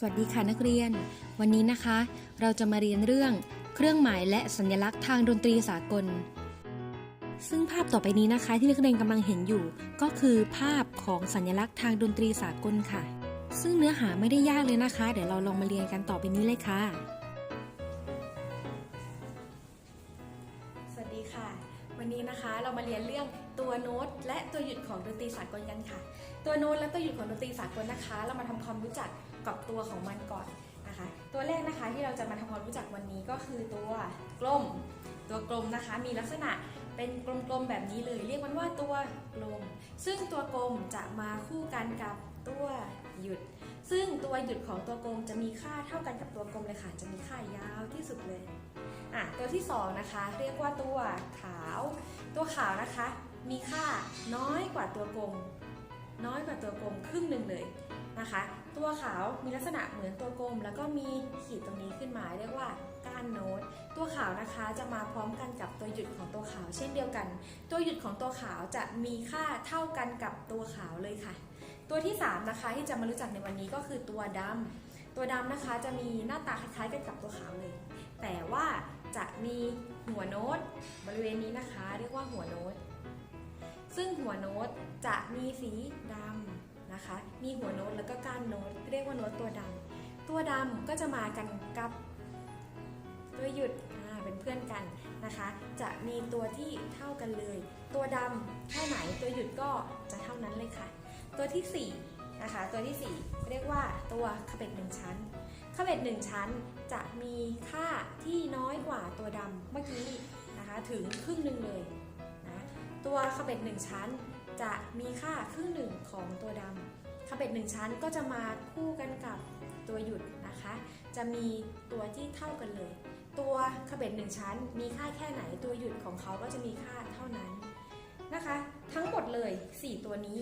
สวัสดีค่ะนักเรียน วันนี้นะคะ เราจะมาเรียนเรื่องเครื่องหมายและสัญลักษณ์ทางดนตรีสากล ซึ่งภาพต่อไปนี้นะคะที่นักเรียนกำลังเห็นอยู่ ก็คือภาพของสัญลักษณ์ทางดนตรีสากลค่ะ ซึ่งเนื้อหาไม่ได้ยากเลยนะคะ เดี๋ยวเราลองมาเรียนกันต่อไปนี้เลยค่ะ สวัสดีค่ะ วันนี้นะคะเรามาเรียนเรื่องตัวโน้ตและตัวหยุดของดนตรีสากลกันค่ะ ตัวโน้ตและตัวหยุดของดนตรีสากลนะคะ เรามาทำความรู้จัก กับตัวของมันก่อนนะคะ ตัวแรกนะคะที่เราจะมาทำความรู้จักวันนี้ก็คือตัวกลม ตัวกลมนะคะมีลักษณะเป็นกลมๆแบบนี้เลยเรียกมันว่าตัวกลม ซึ่งตัวกลมจะมาคู่กันกับตัวหยุด ซึ่งตัวหยุดของตัวกลมจะมีค่าเท่ากันกับตัวกลมเลยค่ะ จะมีค่ายาวที่สุดเลยอะตัวที่สองนะคะเรียกว่าตัวขาว ตัวขาวนะคะ มีค่าน้อยกว่าตัวกลม น้อยกว่าตัวกลมครึ่งหนึ่งเลย นะคะ ตัวขาวมีลักษณะเหมือนตัวกลม แล้วก็มีขีดตรงนี้ขึ้นมาเรียกว่าก้านโน้ต ตัวขาวนะคะจะมาพร้อมกันกับตัวหยุดของตัวขาวเช่นเดียวกัน ตัวหยุดของตัวขาวจะมีค่าเท่ากันกับตัวขาวเลยค่ะ ตัวที่สามนะคะที่จะมารู้จักในวันนี้ก็คือตัวดำตัวดำนะคะจะมีหน้าตาคล้ายๆกันกับตัวขาวเลย แต่ว่าจะมีหัวโน้ตบริเวณนี้นะคะ เรียกว่าหัวโน้ต ซึ่งหัวโน้ตจะมีสีดำ นะคะ มีหัวโน้ตแล้วก็ก้านโน้ต เรียกว่าโน้ตตัวดำตัวดำก็จะมากันกับตัวหยุดเป็นเพื่อนกันนะคะ จะมีตัวที่เท่ากันเลย ตัวดำแค่าไหนตัวหยุดก็จะเท่านั้นเลยค่ะ ตัวที่สี่นะคะตัวที่สี่เรียกว่าตัวขเป็ดหนึ่งชั้นขเบ็ดหนึ่งชั้นจะมีค่าที่น้อยกว่าตัวดำเมื่อกี้นะคะถึงครึ่งหนึ่งเลยนะตัวขเบ็ดหนึ่งชั้น จะมีค่าครึ่งหนึ่งของตัวดำขเบ็ดหนึ่งชั้นก็จะมาคู่กันกับตัวหยุดนะคะ จะมีตัวที่เท่ากันเลย ตัวขเบ็ดหนึ่งชั้น มีค่าแค่ไหนตัวหยุดของเขาก็จะมีค่าเท่านั้นนะคะ ทั้งหมดเลย 4 ตัวนี้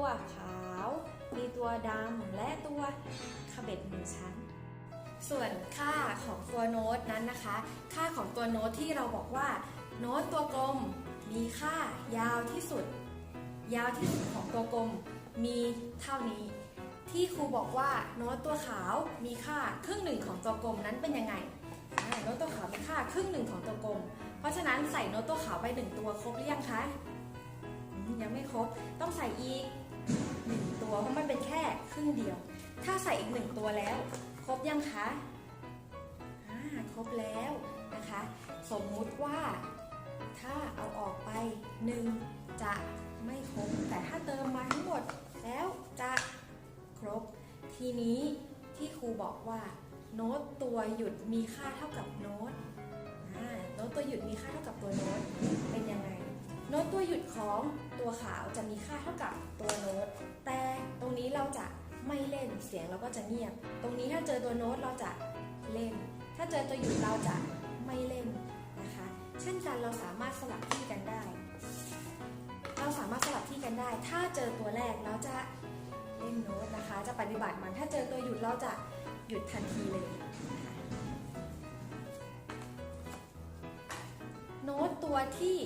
ตัวขาว มีตัวดำและตัวขเบ็ดหนึ่งชั้น ส่วนค่าของตัวโน้ตนั้นนะคะ ค่าของตัวโน้ตที่เราบอกว่า โน้ตตัวกลมมีค่ายาวที่สุด ยาวที่สุดของตัวกลมมีเท่านี้ ที่ครูบอกว่าโน้ตตัวขาวมีค่าครึ่งหนึ่งของตัวกลมนั้นเป็นยังไงโน้ตตัวขาวมีค่าครึ่งหนึ่งของตัวกลม เพราะฉะนั้นใส่โน้ตตัวขาวไปหนึ่งตัวครบหรือยังคะ ยังไม่ครบ ต้องใส่อีกหนึ่งตัวเพราะมันเป็นแค่ครึ่งเดียว ถ้าใส่อีกหนึ่งตัวแล้ว ครบยังคะอ่าครบแล้วนะคะ สมมุติว่าถ้าเอาออกไปหนึ่งจะไม่ครบ แต่ถ้าเติมมาทั้งหมดแล้วจะครบ ทีนี้ที่ครูบอกว่าโน้ตตัวหยุดมีค่าเท่ากับโน้ตโน้ตตัวหยุดมีค่าเท่ากับตัวโน้ตเป็นยังไง โน้ตตัวหยุดของตัวขาวจะมีค่าเท่ากับตัวโน้ต แต่ตรงนี้เราจะไม่เล่นเสียงเราก็จะเงียบ ตรงนี้ถ้าเจอตัวโน้ตเราจะเล่น ถ้าเจอตัวหยุดเราจะไม่เล่นนะคะ เช่นกันเราสามารถสลับที่กันได้ เราสามารถสลับที่กันได้ ถ้าเจอตัวแรกเราจะเล่นโน้ตนะคะ จะปฏิบัติมัน ถ้าเจอตัวหยุดเราจะหยุดทันทีเลยโน้ตตัวที่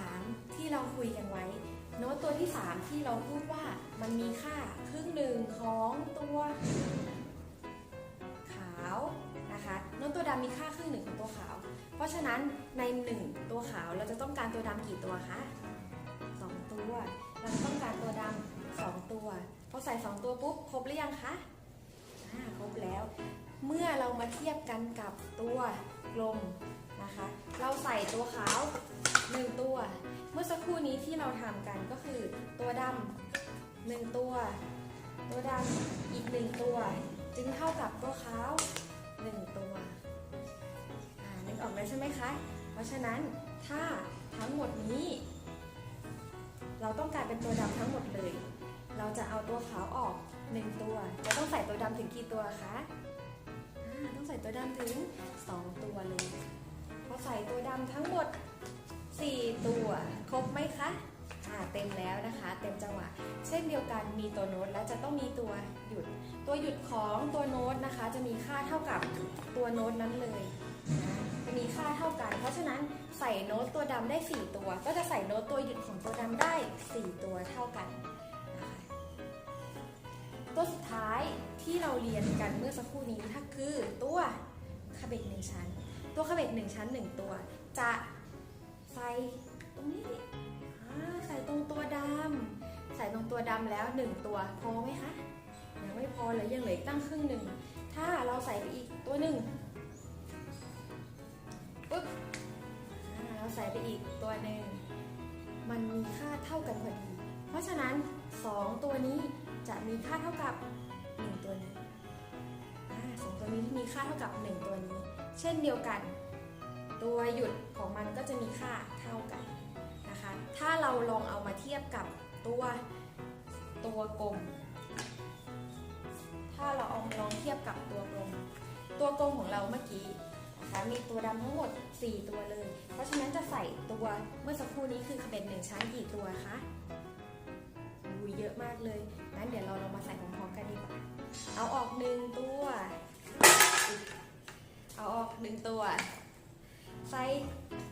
3 ที่เราคุยกันไว้ โน้ตตัวที่ 3 ที่เราพูดว่ามันมีค่าครึ่งหนึ่งของตัวขาวนะคะโน้ตตัวดำมีค่าครึ่งหนึ่งของตัวขาว เพราะฉะนั้นใน 1 ตัวขาวเราจะต้องการตัวดำกี่ตัวคะสองตัว เราต้องการตัวดำสองตัวพอใส่สองตัวปุ๊บครบหรือยังคะครบแล้ว เมื่อเรามาเทียบกันกับตัวกลม นะคะ เราใส่ตัวขาวหนึ่งตัว เมื่อสักครู่นี้ที่เราทำกันก็คือตัวดำหนึ่งตัว ตัวดำอีกหนึ่งตัว จึงเท่ากับตัวขาวหนึ่งตัวนึกออกแล้วใช่ไหมคะ เพราะฉะนั้นถ้าทั้งหมดนี้ เราต้องการเป็นตัวดำทั้งหมดเลย เราจะเอาตัวขาวออกหนึ่งตัว จะต้องใส่ตัวดำถึงกี่ตัวคะต้องใส่ตัวดำถึง 2 ตัวเลย พอใส่ตัวดำทั้งหมด 4 ตัว ครบไหมคะอ่อ่าเต็มแล้วนะคะ เต็มจังหวะ เช่นเดียวกันมีตัวโน้ตและจะต้องมีตัวหยุด ตัวหยุดของตัวโน้ตนะคะ จะมีค่าเท่ากับตัวโน้ตนั้นเลยนะจะมีค่าเท่ากัน เพราะฉะนั้นใส่โน้ตตัวดำได้ 4 ตัว ก็จะใส่โน้ตตัวหยุดของตัวดำได้ 4 ตัวเท่ากันนะคะตัวสุดท้ายที่เราเรียนกันเมื่อสักครู่นี้ถ้าคือตัวคาเบกหนึ่งชั้น ตัวคาเบกหนึ่งชั้นหนึ่งตัว จะใส่ตรงนี้ใส่ตรงตัวดำใส่ตรงตัวดำแล้วหนึ่งตัวพอไหมคะยังไม่พอเลยยังเหลืออกตั้งครึ่งหนึ่งถ้าเราใส่ไปอีกตัวหนึ่งปุ๊บเราใส่ไปอีกตัวหนึ่งมันมีค่าเท่ากันพอดี เพราะฉะนั้น 2 ตัวนี้จะมีค่าเท่ากับ 1 ตัวนี้สองตัวนี้มีค่าเท่ากับ 1 ตัวนี้ เช่นเดียวกัน ตัวหยุดของมันก็จะมีค่าเท่ากันนะคะ ถ้าเราลองเอามาเทียบกับตัวตัวกลม ถ้าเราเอาลองเทียบกับตัวกลม ตัวกลมของเราเมื่อกี้นะคะมีตัวดำทั้งหมด 4 ตัวเลย เพราะฉะนั้นจะใส่ตัวเมื่อสักครู่นี้คือเป็นหนึ่งชั้นกี่ตัวคะอุ้ยเยอะมากเลยงั้นเดี๋ยวเราลองมาใส่พร้อมๆกันดีกว่า เอาออกหนึ่งตัว เอาออกหนึ่งตัวใส่ส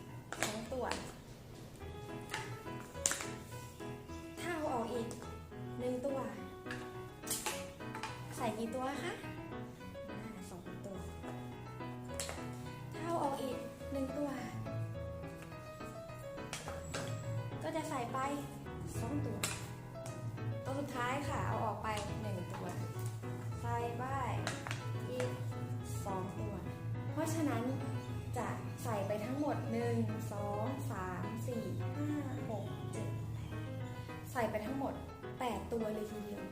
ไปทั้งหมด1 2 3 4 5 6 7ใส่ไปทั้งหมด 8 ตัวเลยทีเดียว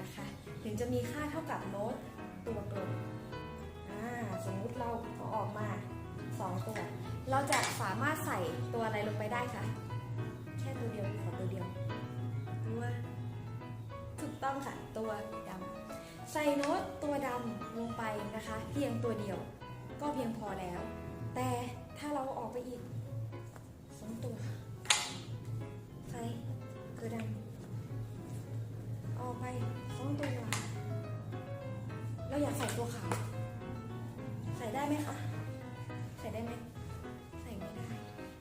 นะคะ ถึงจะมีค่าเท่ากับโน้ตตัวกลมอ่าสมมุติเราเอาออกมา 2 ตัว เราจะสามารถใส่ตัวอะไรลงไปได้คะแค่ตัวเดียวขอตัวเดียว ตัวถูกต้องค่ะ ตัวดำใส่โน้ตตัวดำลงไปนะคะ เพียงตัวเดียวก็เพียงพอแล้ว แต่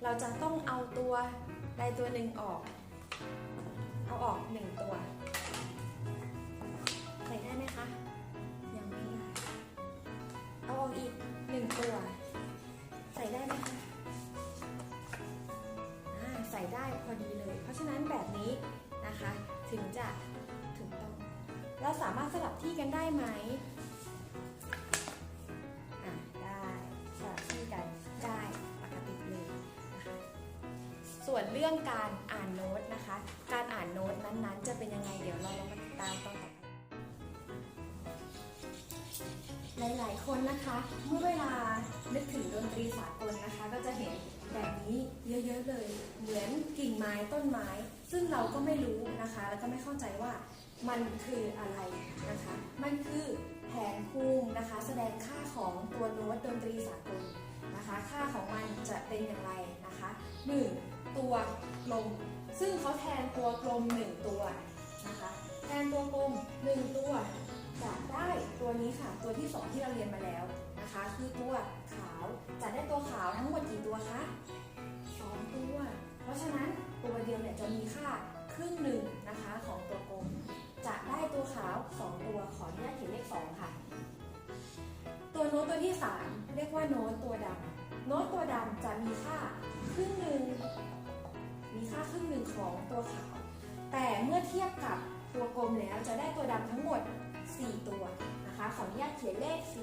เราจะต้องเอาตัวใดตัวหนึ่งออก เอาออกหนึ่งตัวใส่ได้ไหมคะ ยังไม่ได้ เอาออกอีกหนึ่งตัว ใส่ได้ไหมคะใส่ได้พอดีเลย เพราะฉะนั้นแบบนี้นะคะ ถึงจะถูกต้อง เราสามารถสลับที่กันได้ไหม รื่องการอ่านโน้ตนะคะ การอ่านโน้ตนั้นๆ จะเป็นยังไงเดี๋ยวเราลองมาติดตามตอนต่อไปหลายๆ คนนะคะ เมื่อเวลานึกถึงดนตรีสากลนะคะ ก็จะเห็นแบบนี้เยอะๆเลย เหมือนกิ่งไม้ต้นไม้ ซึ่งเราก็ไม่รู้นะคะ แล้วก็ไม่เข้าใจว่ามันคืออะไรนะคะ มันคือแผนภูมินะคะ แสดงค่าของตัวโน้ตดนตรีสากลนะคะ ค่าของมันจะเป็นอย่างไรนะคะ 1. ตัวกลม ซึ่งเขาแทนตัวกลม 1 ตัวนะคะ แทนตัวกลม 1 ตัวจะได้ตัวนี้ค่ะ ตัวที่ 2 ที่เราเรียนมาแล้วนะคะ คือตัวขาวจะได้ตัวขาวทั้งหมดกี่ตัวคะสองตัว เพราะฉะนั้นตัวเดียวเนี่ยจะมีค่าครึ่งหนึ่งนะคะของตัวกลม จะได้ตัวขาว 2 ตัวขออนุญาตเขียนเลข 2 ค่ะ ตัวโน้ตตัวที่ 3 เรียกว่าโน้ตตัวดำโน้ตตัวดำจะมีค่าครึ่งหนึ่ง มีค่าครึ่งหนึ่งของตัวขาว แต่เมื่อเทียบกับตัวกลมแล้วจะได้ตัวดำทั้งหมด 4 ตัวนะคะ ขออนุญาตเขียนเลข 4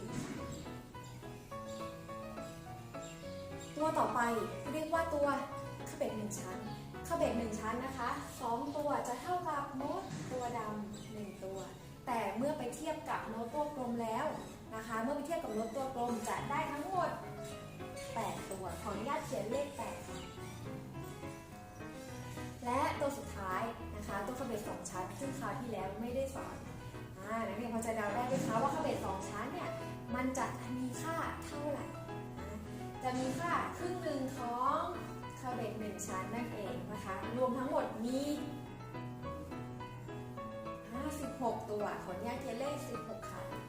ตัวต่อไปเรียกว่าตัวขบเบกหนึ่งชั้นขบเบกหนึ่งชั้นนะคะ 2 ตัวจะเท่ากับโน้ตตัวดำหนึ่งตัว แต่เมื่อไปเทียบกับโน้ตตัวกลมแล้วนะคะ เมื่อไปเทียบกับโน้ตตัวกลมจะได้ทั้งหมด 8 ตัว ขออนุญาตเขียนเลข 8 และตัวสุดท้ายนะคะตัวขเบกสองชั้นซึ่งคราวที่แล้วไม่ได้สอนนักเรียนพอจะเดาได้ไหมคะว่าขเบสสองชั้นเนี่ยมันจะมีค่าเท่าไหร่นะจะมีค่าครึ่งหนึ่งของขคาเบตหนึ่งชั้นนั่นเองนะคะรวมทั้งหมดมี56 ตัวขออนุญาตเขียนเลข16ค่ะ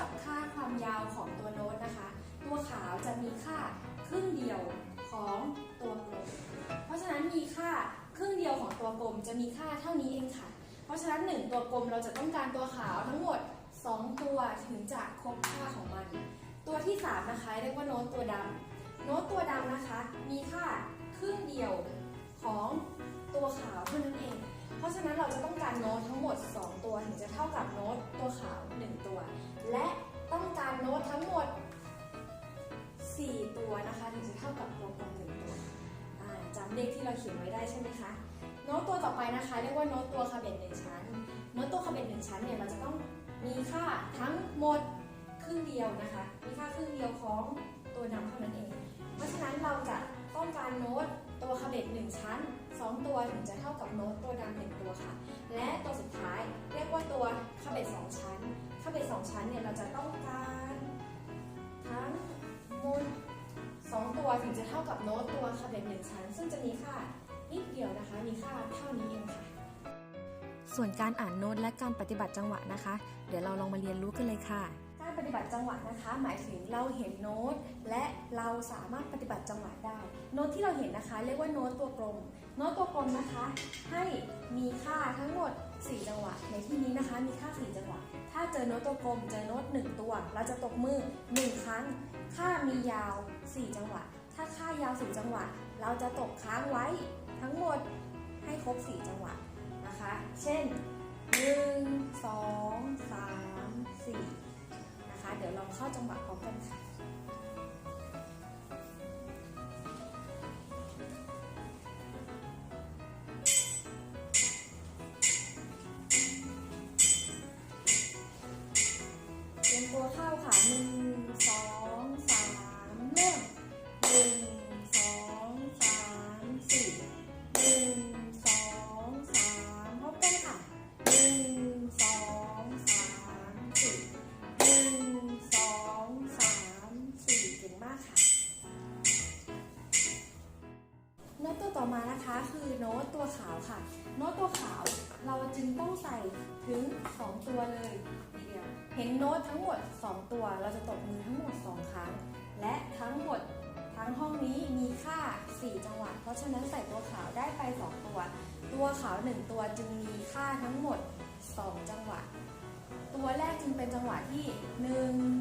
กับค่าความยาวของตัวโน้ตนะคะ ตัวขาวจะมีค่าครึ่งเดียวของตัวกลม เพราะฉะนั้นมีค่าครึ่งเดียวของตัวกลมจะมีค่าเท่านี้เองค่ะ เพราะฉะนั้น 1 ตัวกลมเราจะต้องการตัวขาวทั้งหมด 2 ตัวถึงจะครบค่าของมัน ตัวที่ 3 นะคะเรียกว่าโน้ตตัวดำโน้ตตัวดำนะคะ มีค่าครึ่งเดียวของตัวขาวเท่านั้นเอง เพราะฉะนั้นเราจะต้องการโน้ตทั้งหมด กับโน้ตตัวขาว 1 ตัว และต้องการโน้ตทั้งหมด 4 ตัวนะคะถึงจะเท่ากับตัวกลมหนึ่งตัวอ่าจำเลขที่เราเขียนไว้ได้ใช่ไหมคะโน้ตตัวต่อไปนะคะ เรียกว่าโน้ตตัวคาเบตหนึ่งชั้นโน้ตตัวคาเบตหนึ่งชั้นเนี่ยเราจะต้องมีค่าทั้งหมดครึ่งเดียวนะคะ มีค่าครึ่งเดียวของตัวดำเท่านั้นเอง เพราะฉะนั้นเราจะต้องการโน้ตตัวคาเบตหนึ่งชั้น 2 ตัวถึงจะเท่ากับโน้ตตัวดำหนึ่งตัวค่ะ และ มีค่าเท่านี้เองค่ะ ส่วนการอ่านโน้ตและการปฏิบัติจังหวะนะคะ เดี๋ยวเราลองมาเรียนรู้กันเลยค่ะการปฏิบัติจังหวะนะคะ หมายถึงเราเห็นโน้ต และเราสามารถปฏิบัติจังหวะได้ โน้ตที่เราเห็นนะคะ เรียกว่าโน้ตตัวกลม โน้ตตัวกลมนะคะ ให้มีค่าทั้งหมด 4 จังหวะ ในที่นี้นะคะ มีค่า 4 จังหวะ ถ้าเจอโน้ตตัวกลม เจอโน้ต 1 ตัว เราจะตบมือ 1 ครั้ง ค่ามียาว 4 จังหวะ ถ้าค่ายาว 4 จังหวะ เราจะตบค้างไว้ทั้งหมด ให้ครบ 4 จังหวะนะคะ เช่น 1 2 3 4 นะคะ เดี๋ยวลองเข้าจังหวะพร้อมกันค่ะ ค่ะ โน้ตตัวขาวเราจึงต้องใส่ถึง 2 ตัวเลยทีเดียว เห็นโน้ตทั้งหมด 2 ตัว เราจะตบมือทั้งหมด 2 ครั้ง และทั้งหมดทั้งห้องนี้มีค่า 4 จังหวะ เพราะฉะนั้นใส่ตัวขาวได้ไป 2 ตัว ตัวขาว 1 ตัวจึงมีค่าทั้งหมด 2 จังหวะ ตัวแรกจึงเป็นจังหวะที่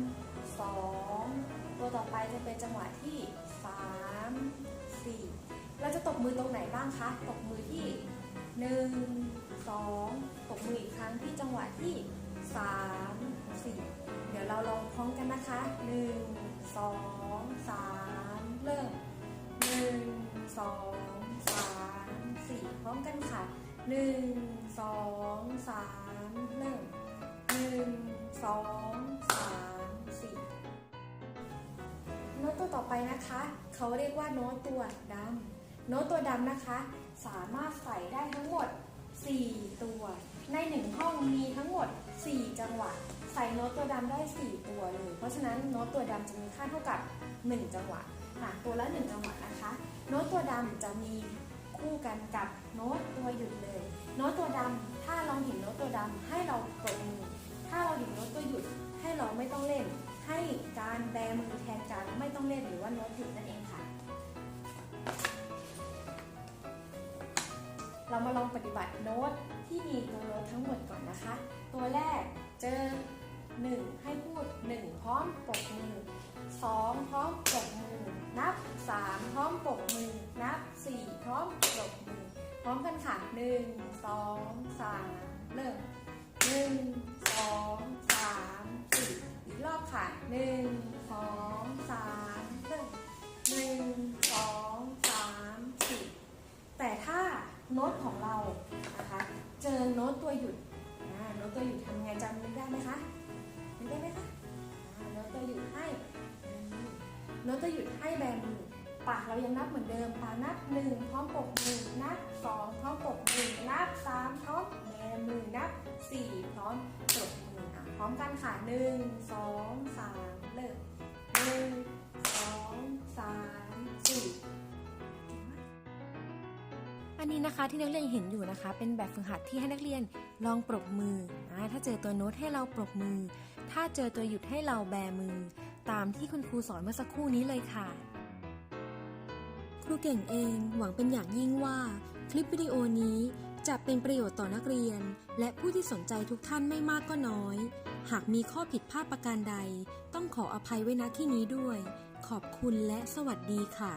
1 2 ตัวต่อไปจะเป็นจังหวะที่ 3 4 เราจะตบมือตรงไหนบ้างคะ ตบมือที่ 1 2ตบมืออีกครั้งที่จังหวะที่3 4เดี๋ยวเราลองพร้อมกันนะคะ1 2 3เริ่ม1 2 3 4พร้อมกันค่ะ1 2 3เริ่ม1 2 3 4โน้ตตัวต่อไปนะคะ เขาเรียกว่าโน้ตตัวดำโน้ตตัวดำนะคะ สามารถใส่ได้ทั้งหมด 4 ตัว ในหนึ่งห้องมีทั้งหมด 4 จังหวะ ใส่โน้ตตัวดำได้ 4 ตัวเลย เพราะฉะนั้นโน้ตตัวดำจะมีค่าเท่ากับ 1 จังหวะอะตัวละ 1 จังหวะนะคะ โน้ตตัวดำจะมีคู่กันกับโน้ตตัวหยุดเลย โน้ตตัวดำถ้าเราเห็นโน้ตตัวดำให้เราปรบมือถ้าเราเห็นโน้ตตัวหยุดให้เราไม่ต้องเล่น ให้การแบมือแทนการไม่ต้องเล่นหรือว่าโน้ตหยุดนั่นเอง เรามาลองปฏิบัติโน้ตที่มีตัวโน้ตทั้งหมดก่อนนะคะ ตัวแรกเจอ 1 ให้พูด 1 พร้อมปรบมือ 2 พร้อมปรบมือ นับ 3 พร้อมปรบมือ นับ 4 พร้อมปรบมือ พร้อมกันค่ะ 1 2 3 เริ่ม 1 2 3 4 อีกรอบค่ะ 1 2 โน้ตของเรานะคะเจอโน้ตตัวหยุดโน้ตตัวหยุดทำไงจำได้ไหมคะนึกได้ไหมคะโน้ตตัวหยุดให้โน้ตจะหยุดให้แบมือปากเรายังนับเหมือนเดิมปากนับหนึ่งพร้อมปรบมือนับสองพร้อมปรบมือนับสามพร้อมแบมือนับสี่พร้อมปรบมืออะพร้อมกันค่ะหนึ่งสองสามเริ่มหนึ่งสองสามสี่ อันนี้นะคะที่นักเรียนเห็นอยู่นะคะ เป็นแบบฝึกหัดที่ให้นักเรียนลองปรบมือนะถ้าเจอตัวโน้ตให้เราปรบมือ ถ้าเจอตัวหยุดให้เราแบมือ ตามที่คุณครูสอนเมื่อสักครู่นี้เลยค่ะ ครูเก่งเองหวังเป็นอย่างยิ่งว่า คลิปวิดีโอนี้จะเป็นประโยชน์ต่อนักเรียน และผู้ที่สนใจทุกท่านไม่มากก็น้อย หากมีข้อผิดพลาดประการใด ต้องขออภัยไว้ณที่นี้ด้วย ขอบคุณและสวัสดีค่ะ